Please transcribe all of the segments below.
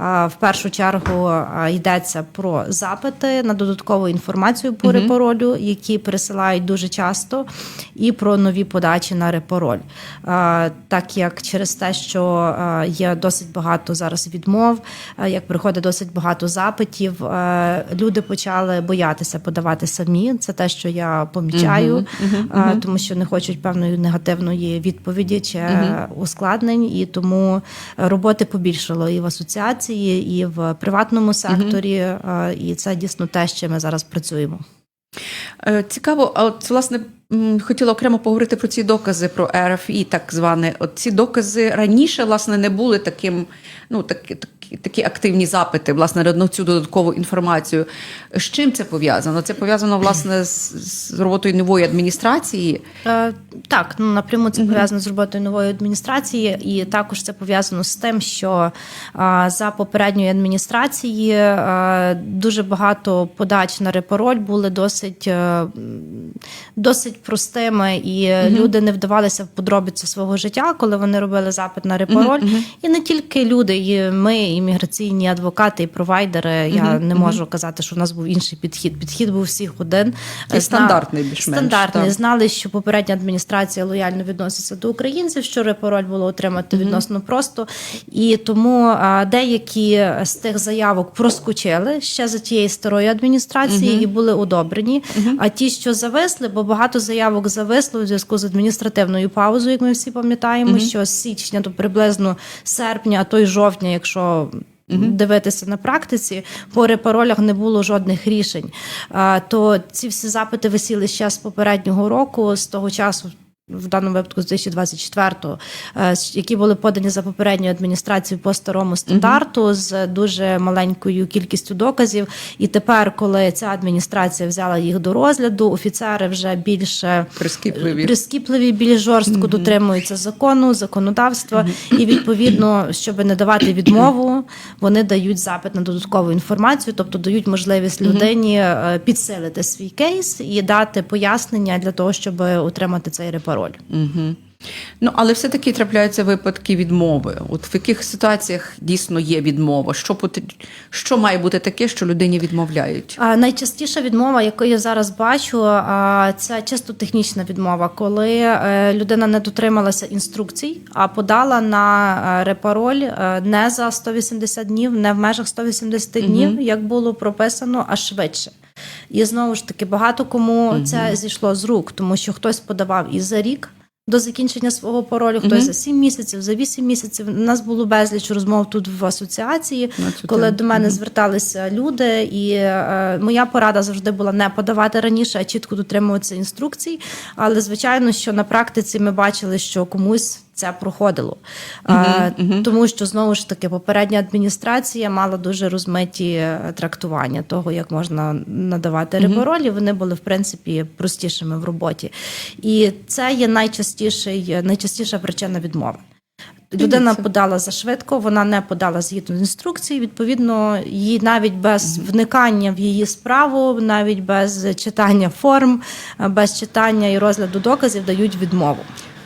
В першу чергу йдеться про запити на додаткову інформацію по репоролю, які присилають дуже часто, і про нові подачі на репороль. Так як через те, що є досить багато зараз відмов, як приходить досить багато запитів, люди почали боятися подавати самі. Це те, що я помічаю, тому що не хочуть певної негативної відповіді чи ускладнень, і тому роботи побільшало і в асоціації, і в приватному секторі. а, І це дійсно те, з чим ми зараз працюємо. Е, Цікаво, а от власне хотіла окремо поговорити про ці докази про РФІ, так зване. От ці докази раніше власне не були таким, ну такі, такі, активні запити, власне, на цю додаткову інформацію. З чим це пов'язано? Це пов'язано власне з, з роботою нової адміністрації. Е, Так, ну напряму це пов'язано з роботою нової адміністрації, і також це пов'язано з тим, що е, за попередньої адміністрації е, дуже багато подач на репороль були досить, е, досить простими, і люди не вдавалися в подробиці свого життя, коли вони робили запит на репороль. І не тільки люди, і ми, і міграційні адвокати, і провайдери. Я не можу казати, що в нас був інший підхід. Підхід був всіх один. І Зна- стандартний більш-менш, Стандартний. так. Знали, що попередня адміністрація лояльно відноситься до українців, що репороль було отримати відносно просто. І тому деякі з тих заявок проскочили ще за тієї старої адміністрації і були одобрені. А ті, що зависли, бо багато заявок зависло у зв'язку з адміністративною паузою, як ми всі пам'ятаємо, що з січня до приблизно серпня, а то й жовтня, якщо дивитися на практиці, по репаролях не було жодних рішень. То ці всі запити висіли ще з попереднього року, з того часу. В даному випадку з 2024-го, е, які були подані за попередньою адміністрацією по старому стандарту з дуже маленькою кількістю доказів. І тепер, коли ця адміністрація взяла їх до розгляду, офіцери вже більше Прискіпливі. прискіпливі, більш жорстко дотримуються закону, законодавства, і відповідно, щоб не давати відмову, вони дають запит на додаткову інформацію, тобто дають можливість людині е, підсилити свій кейс і дати пояснення для того, щоб отримати цей репароль. Угу. Ну, але все-таки трапляються випадки відмови. От в яких ситуаціях дійсно є відмова? Що, пот- що має бути таке, що людині відмовляють? А, Найчастіша відмова, яку я зараз бачу, а, це чисто технічна відмова, коли е, людина не дотрималася інструкцій, а подала на е, репароль е, не за 180 днів, не в межах 180 днів, як було прописано, а швидше. І знову ж таки, багато кому це зійшло з рук, тому що хтось подавав і за рік. До закінчення свого паролю, хтось за 7 місяців, за 8 місяців. У нас було безліч розмов тут в асоціації, коли тему. до мене зверталися люди, і е, моя порада завжди була не подавати раніше, а чітко дотримуватися інструкцій. Але звичайно, що на практиці ми бачили, що комусь. Це проходило, Е, тому що знову ж таки попередня адміністрація мала дуже розмиті е, трактування того, як можна надавати репоролі. Вони були в принципі простішими в роботі, і це є найчастіший, найчастіша причина відмови. Людина подала зашвидко, вона не подала згідно з інструкції. Відповідно, їй навіть без вникання в її справу, навіть без читання форм, е, без читання і розгляду доказів дають відмову.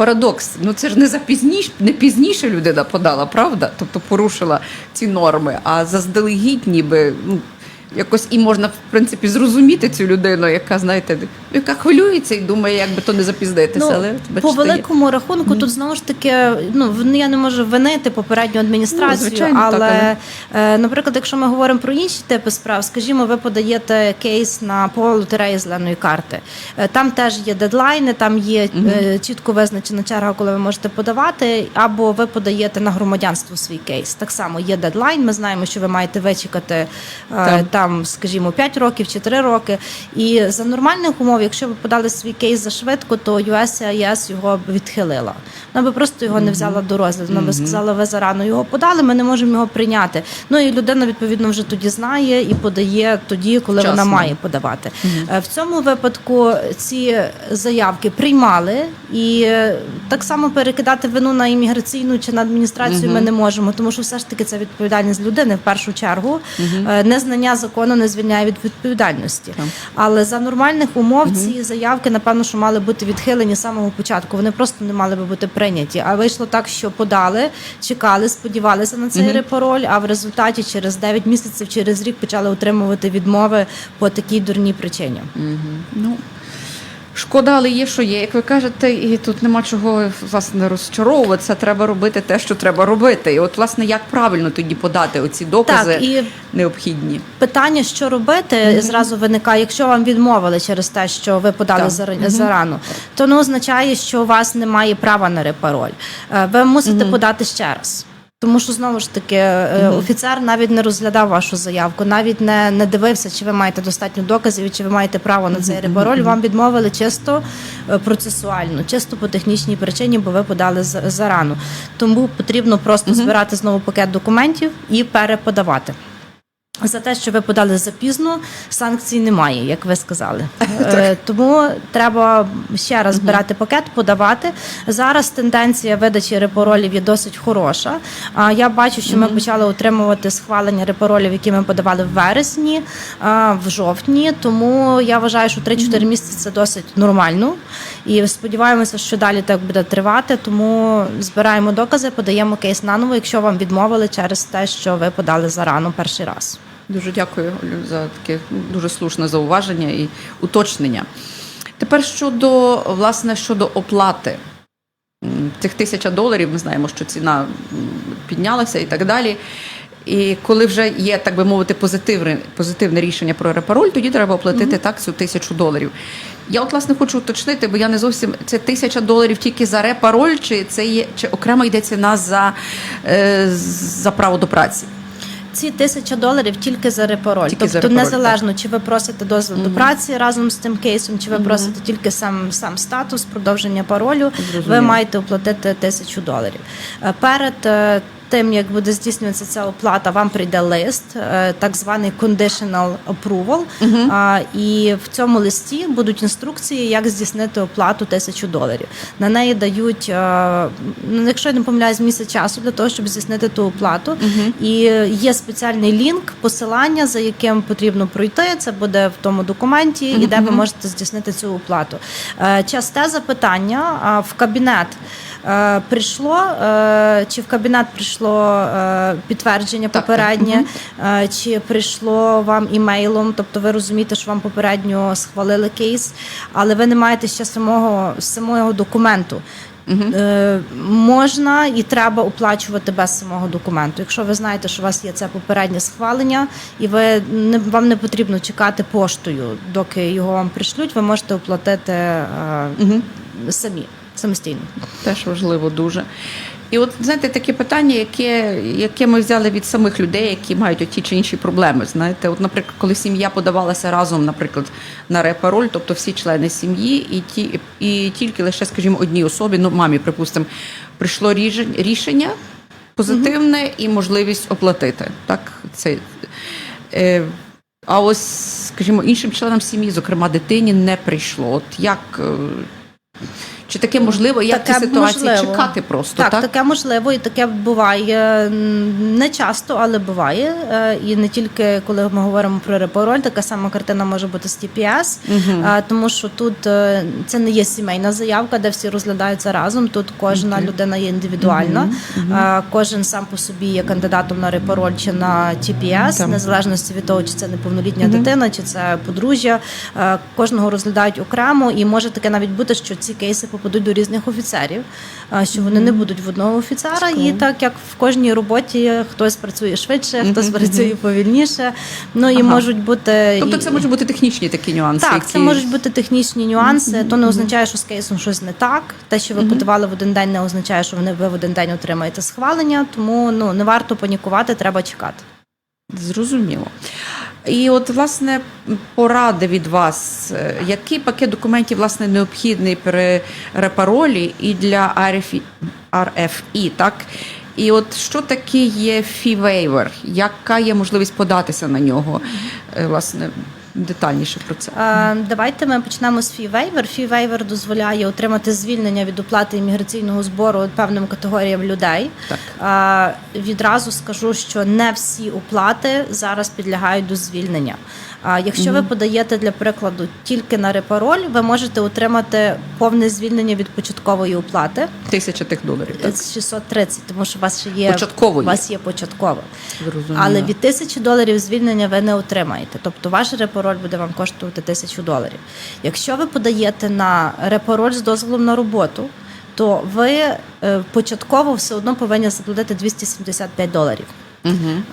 Парадокс. Ну це ж не за пізніше, не пізніше людина подала, правда? Тобто порушила ці норми, а заздалегідь ніби ну, якось і можна в принципі зрозуміти цю людину, яка знаєте, яка хвилюється і думає, як би то не запізнитися. але Ну, по бачите, є. великому рахунку, тут знову ж таки, ну я не можу винити попередню адміністрацію, Ну, звичайно, так, але, е, наприклад, якщо ми говоримо про інші типи справ, скажімо, ви подаєте кейс на по лотереї зеленої карти. Е, Там теж є дедлайни, там є е, чітко визначена черга, коли ви можете подавати, або ви подаєте на громадянство свій кейс. Так само є дедлайн. Ми знаємо, що ви маєте вичекати Так. Там, скажімо, 5 років чи 3 роки. І за нормальних умов, якщо ви подали свій кейс за швидко, то USCIS його б відхилила. Вона би просто його не взяла до розгляду. Вона би сказала, ви зарано його подали, ми не можемо його прийняти. Ну і людина відповідно вже тоді знає і подає тоді, коли Вчасно. вона має подавати. Е, В цьому випадку ці заявки приймали, і е, так само перекидати вину на імміграційну чи на адміністрацію ми не можемо, тому що все ж таки це відповідальність людини в першу чергу. Е, Незнання закону закону не звільняє від відповідальності. Так. Але за нормальних умов ці заявки, напевно, що мали бути відхилені з самого початку. Вони просто не мали би бути прийняті. А вийшло так, що подали, чекали, сподівалися на цей репароль, а в результаті через 9 місяців, через рік почали отримувати відмови по такій дурній причині. Ну, шкода, але є, що є. Як ви кажете, і тут нема чого власне розчаровуватися. Треба робити те, що треба робити. І от, власне, як правильно тоді подати оці докази Так, і необхідні? Питання, що робити, зразу виникає, якщо вам відмовили через те, що ви подали Так. зара- зарано, то не означає, що у вас немає права на репароль. Е, Ви мусите подати ще раз. Тому що знову ж таки е, офіцер навіть не розглядав вашу заявку, навіть не, не дивився, чи ви маєте достатньо доказів, чи ви маєте право на цей репароль. Вам відмовили чисто е, процесуально, чисто по технічній причині, бо ви подали за- зарано. Тому потрібно просто збирати знову пакет документів і переподавати. За те, що ви подали запізно, санкцій немає, як ви сказали. Е, Тому треба ще раз збирати пакет, подавати. Зараз тенденція видачі репоролів є досить хороша. А я бачу, що ми почали отримувати схвалення репоролів, які ми подавали в вересні, а, в жовтні. Тому я вважаю, що 3-4 місяці це досить нормально. І сподіваємося, що далі так буде тривати. Тому збираємо докази, подаємо кейс наново, якщо вам відмовили через те, що ви подали зарано перший раз. Дуже дякую Олю, за таке дуже слушне зауваження і уточнення. Тепер щодо власне щодо оплати цих тисяча доларів, ми знаємо, що ціна піднялася і так далі. І коли вже є, так би мовити, позитивне, позитивне рішення про репароль, тоді треба оплатити так цю тисячу доларів. Я от власне хочу уточнити, бо я не зовсім це тисяча доларів тільки за репароль, чи це є чи окремо йде ціна за, е, за право до праці. Ці тисяча доларів тільки за репароль. Тільки за тобто репароль, незалежно, чи ви просите дозвіл до праці разом з тим кейсом, чи ви просите тільки сам сам статус продовження паролю, ви маєте оплатити тисячу доларів. Е, Перед е, тим як буде здійснюватися ця оплата, вам прийде лист, е, так званий conditional approval. А, І в цьому листі будуть інструкції, як здійснити оплату тисячу доларів. На неї дають, е, ну, якщо я не помиляюсь, місяць часу для того, щоб здійснити ту оплату. І є спеціальний лінк, посилання, за яким потрібно пройти. Це буде в тому документі, і де ви можете здійснити цю оплату. Е, Часте запитання в кабінет. Е, Прийшло е, чи в кабінет прийшло е, підтвердження так. попереднє, чи прийшло вам імейлом, тобто ви розумієте, що вам попередньо схвалили кейс, але ви не маєте ще самого самого документу. Е, можна і треба оплачувати без самого документу. Якщо ви знаєте, що у вас є це попереднє схвалення, і ви не вам не потрібно чекати поштою, доки його вам пришлють, ви можете оплатити е, самі самостійно. Теж важливо дуже. І от знаєте, таке питання, яке, яке ми взяли від самих людей, які мають ті чи інші проблеми. Знаєте, от, наприклад, коли сім'я подавалася разом, наприклад, на репароль, тобто всі члени сім'ї, і ті, і тільки лише, скажімо, одній особі, ну мамі, припустимо, прийшло рішення позитивне і можливість оплатити. Так, це. Е, а ось, скажімо, іншим членам сім'ї, зокрема дитині, не прийшло. От як. Чи таке можливо, як Таке ці ситуації можливо. чекати просто? Так, Так, таке можливо, і таке буває не часто, але буває. Е, І не тільки коли ми говоримо про репороль, така сама картина може бути з TPS, Е, тому що тут е, це не є сімейна заявка, де всі розглядаються разом. Тут кожна людина є індивідуальна, Е, кожен сам по собі є кандидатом на репороль чи на TPS, Так. незалежності від того, чи це неповнолітня дитина, чи це подружжя. Кожного розглядають окремо, і може таке навіть бути, що ці кейси попадуть до різних офіцерів, що вони не будуть в одного офіцера. І так як в кожній роботі хтось працює швидше, хтось працює повільніше. Ну і можуть бути Тобто це можуть бути технічні такі нюанси. так, це можуть бути технічні нюанси. То не означає, що з кейсом щось не так. Те, що ви подавали в один день, не означає, що ви в один день отримаєте схвалення. Тому ну не варто панікувати, треба чекати. Зрозуміло. І от, власне, поради від вас, Е, який пакет документів власне необхідний при репаролі і для RFI, RFI, так? І от що таке є фівейвер? Яка є можливість податися на нього? Е, Власне, детальніше про це. Е, Давайте ми почнемо з фі-вейвер. Фі-вейвер дозволяє отримати звільнення від оплати імміграційного збору певним категоріям людей. Так. Е, Відразу скажу, що не всі оплати зараз підлягають до звільнення. А якщо ви подаєте для прикладу тільки на репароль, ви можете отримати повне звільнення від початкової оплати Тисяча тих доларів. Так? з 630, тому що у вас ще є Початкової. У вас є початкова. Зрозуміло. Але від тисячі доларів звільнення ви не отримаєте. Тобто ваш репороль буде вам коштувати тисячу доларів. Якщо ви подаєте на репороль з дозволом на роботу, то ви е, початково все одно повинні заплатити 275 доларів.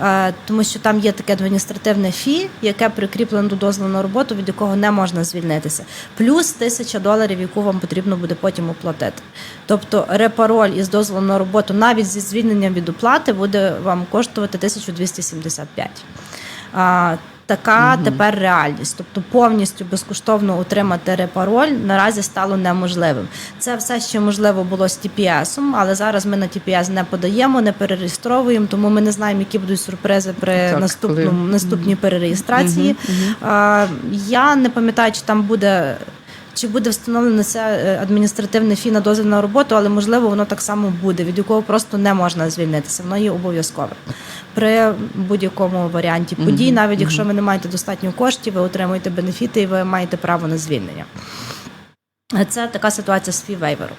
Е, Тому що там є таке адміністративне фі, яке прикріплено до дозволу на роботу, від якого не можна звільнитися, плюс тисяча доларів, яку вам потрібно буде потім оплатити. Тобто репароль із дозволу на роботу навіть зі звільненням від оплати буде вам коштувати 1275. Така тепер реальність, тобто повністю безкоштовно отримати репароль наразі стало неможливим. Це все ще можливо було з TPS, але зараз ми на TPS не подаємо, не перереєстровуємо, тому ми не знаємо, які будуть сюрпризи при Так, наступному коли- наступній перереєстрації. А, Я не пам'ятаю, чи там буде. Чи буде встановлено це адміністративне фі на дозвіл на роботу, але можливо воно так само буде, від якого просто не можна звільнитися. Воно є обов'язкове при будь-якому варіанті подій, навіть якщо ви не маєте достатньо коштів, ви отримуєте бенефіти і ви маєте право на звільнення. Це така ситуація з фівейвером.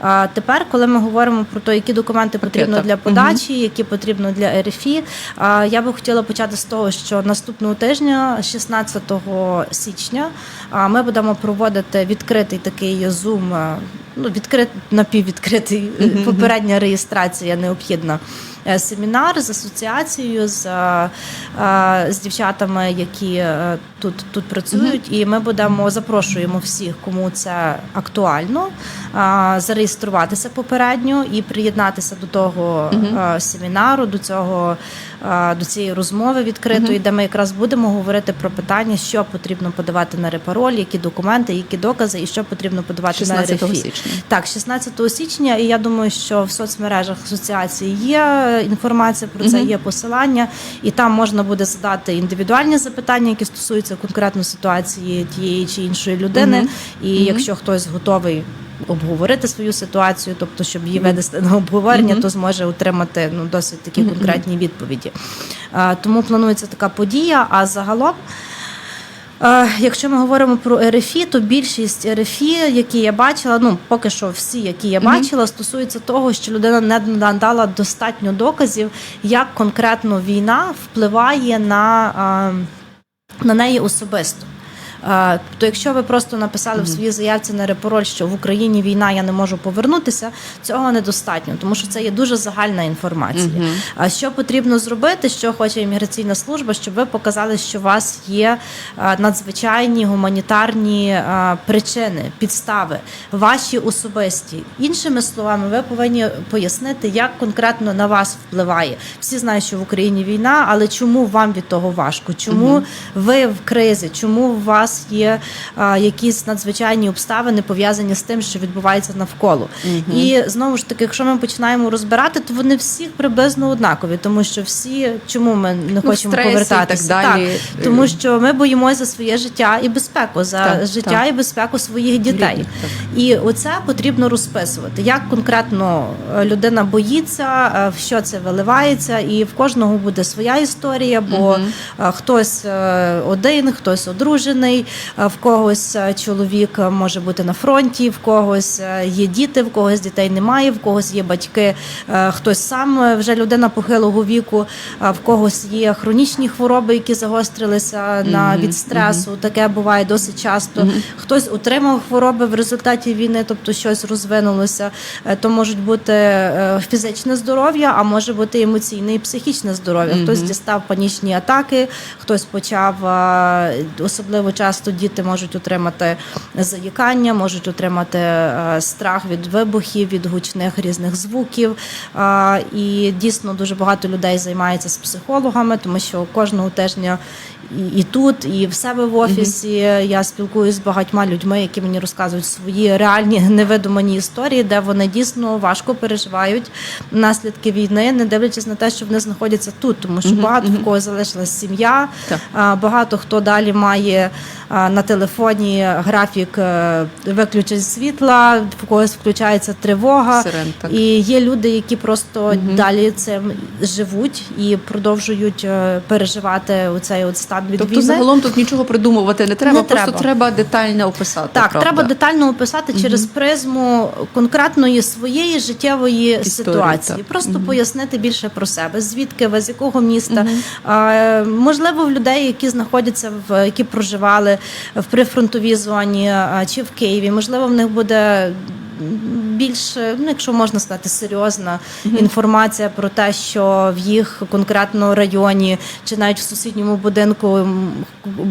А тепер, коли ми говоримо про те, які документи потрібно для подачі, які потрібно для РФІ, я би хотіла почати з того, що наступного тижня, 16 січня, ми будемо проводити відкритий такий зум, ну відкрит напіввідкритий попередня реєстрація необхідна. Е, Семінар з асоціацією з, е, е, з дівчатами, які тут, тут працюють, і ми будемо запрошуємо всіх, кому це актуально, зареєструватися попередньо і приєднатися до того семінару, до цього до цієї розмови відкритої, де ми якраз будемо говорити про питання, що потрібно подавати на репароль, які документи, які докази, і що потрібно подавати 16 на РФІ. січня. Так, 16 січня, і я думаю, що в соцмережах асоціації є інформація про це, є посилання, і там можна буде задати індивідуальні запитання, які стосуються конкретно ситуації тієї чи іншої людини. І якщо хтось готовий. Обговорити свою ситуацію, тобто, щоб її винести на обговорення, то зможе отримати ну досить такі конкретні відповіді. Тому планується така подія. А загалом Якщо ми говоримо про РФІ, то більшість РФІ, які я бачила, ну поки що всі, які я бачила, стосуються того, що людина не надала достатньо доказів, як конкретно війна впливає на, на неї особисто. Е, То якщо ви просто написали в своїй заявці на репороль, що в Україні війна, я не можу повернутися, цього недостатньо, тому що це є дуже загальна інформація. А що потрібно зробити, що хоче імміграційна служба, щоб ви показали, що у вас є надзвичайні гуманітарні причини, підстави, ваші особисті. Іншими словами, ви повинні пояснити, як конкретно на вас впливає. Всі знають, що в Україні війна, але чому вам від того важко? Чому ви в кризі? Чому у вас є е, якісь надзвичайні обставини пов'язані з тим, що відбувається навколо? І знову ж таки, якщо ми починаємо розбирати, то вони всі приблизно однакові, тому що всі чому ми не Ну, хочемо і повертатися? так далі. тому що ми боїмося за своє життя і безпеку, за Так, життя так. і безпеку своїх дітей. Так. І оце потрібно розписувати, як конкретно е, людина боїться, е, в що це виливається, і в кожного буде своя історія, бо е, хтось е, один, хтось одружений, е, в когось е, чоловік е, може бути на фронті, в когось є діти, в когось дітей немає, в когось є батьки, хтось сам вже людина похилого віку, в когось є хронічні хвороби, які загострилися на від стресу. Таке буває досить часто. Хтось отримав хвороби в результаті війни, тобто щось розвинулося. То можуть бути фізичне здоров'я, а може бути емоційне і психічне здоров'я. Хтось дістав панічні атаки, хтось почав особливо часто. Часто діти можуть отримати заїкання, можуть отримати е, страх від вибухів, від гучних різних звуків. І дійсно дуже багато людей займається з психологами, тому що кожного тижня і, і тут, і в себе в офісі я спілкуюся з багатьма людьми, які мені розказують свої реальні невидумані історії, де вони дійсно важко переживають наслідки війни, не дивлячись на те, що вони знаходяться тут, тому що багато в кого залишилась сім'я, Так. а, багато хто далі має на телефоні графік е, виключень світла, в когось включається тривога. Сирен, так. І є люди, які просто далі цим живуть і продовжують е, переживати оцей от стан від Тобто, війни. загалом тут нічого придумувати не треба, Не просто треба. треба детально описати. Так, правда? треба детально описати через призму конкретної своєї життєвої ситуації. так. Просто пояснити більше про себе, звідки ви з якого міста. А, можливо, в людей, які знаходяться в які проживали в прифронтовій зоні чи в Києві, можливо, в них буде. Більш, ну якщо можна сказати, серйозна інформація про те, що в їх конкретно районі чи навіть в сусідньому будинку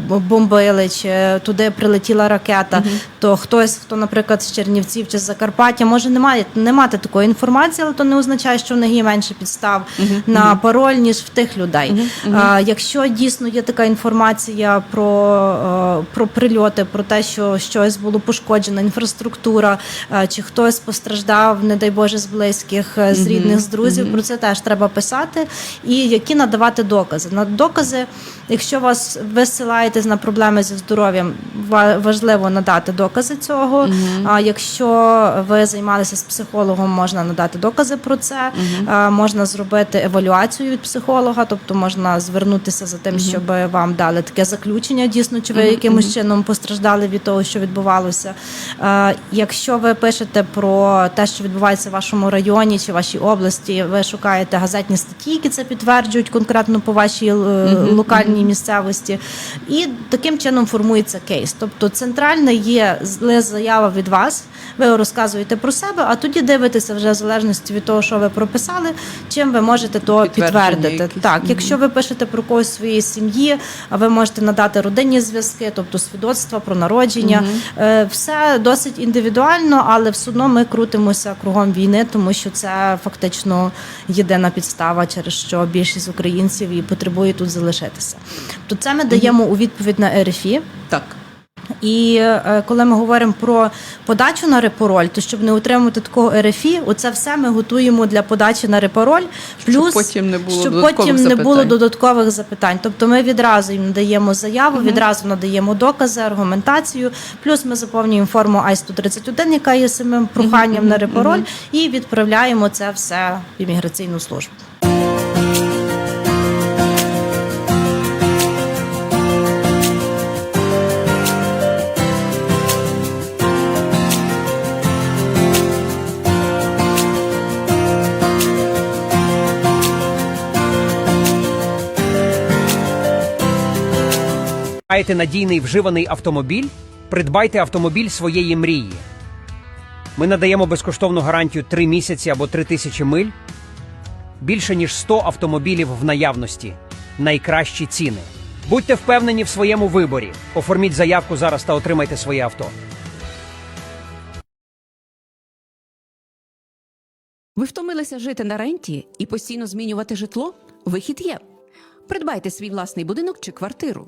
бомбили, чи туди прилетіла ракета, то хтось, хто, наприклад, з Чернівців чи з Закарпаття, може не має не мати такої інформації, але то не означає, що в них є менше підстав на пароль, ніж в тих людей. А, якщо дійсно є така інформація про, е, про прильоти, про те, що щось було пошкоджено, інфраструктура, е, чи хтось постраждав, не дай Боже, з близьких, е, з рідних, з друзів, про це теж треба писати. І які надавати докази. На докази, якщо вас ви ссилаєтесь на проблеми зі здоров'ям, важливо надати докази цього. А якщо ви займалися з психологом, можна надати докази про це. А, Можна зробити евалюацію від психолога, тобто можна звернутися за тим, щоб вам дали таке заключення, дійсно, чи ви якимось чином постраждали від того, що відбувалося. Е, Якщо ви пишете про те, що відбувається в вашому районі чи вашій області, ви шукаєте газетні статті, які це підтверджують конкретно по вашій е, локальній місцевості, і таким чином формується кейс. Тобто центральне є заява від вас, ви розказуєте про себе, а тоді дивитеся вже в залежності від того, що ви прописали, чим ви можете то підтвердити. якісь. Так, якщо ви пишете про когось своєї сім'ї, а ви можете надати родинні зв'язки, тобто свідоцтва про народження. Е, Все досить індивідуально, але все одно ми крутимося кругом війни, тому що це фактично єдина підстава, через що більшість українців і потребує тут залишитися. То це ми даємо у відповідь на РФІ. Так. І е, коли ми говоримо про подачу на репароль, то щоб не отримати такого РФІ, оце все ми готуємо для подачі на репароль. Плюс потім не було щоб додаткових потім не було додаткових запитань. Тобто ми відразу їм надаємо заяву, відразу надаємо докази, аргументацію. Плюс ми заповнюємо форму I-131, яка є самим проханням на репароль, і відправляємо це все в імміграційну службу. Маєте надійний вживаний автомобіль? Придбайте автомобіль своєї мрії. Ми надаємо безкоштовну гарантію 3 місяці або 3 тисячі миль. Більше ніж 100 автомобілів в наявності. Найкращі ціни. Будьте впевнені в своєму виборі. Оформіть заявку зараз та отримайте своє авто. Ви втомилися жити на ренті і постійно змінювати житло? Вихід є. Придбайте свій власний будинок чи квартиру.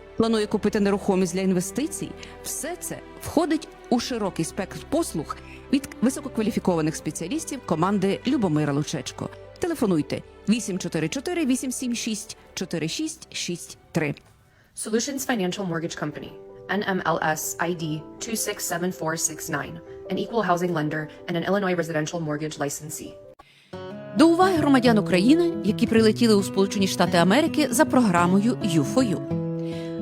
планує купити нерухомість для інвестицій, все це входить у широкий спектр послуг від висококваліфікованих спеціалістів команди Любомира Лучечко. Телефонуйте 844 876 4663. Solutions Financial Mortgage Company, NMLS ID 267469, an equal housing lender and an Illinois residential mortgage licensee. До уваги громадян України, які прилетіли у Сполучені Штати Америки за програмою U4U.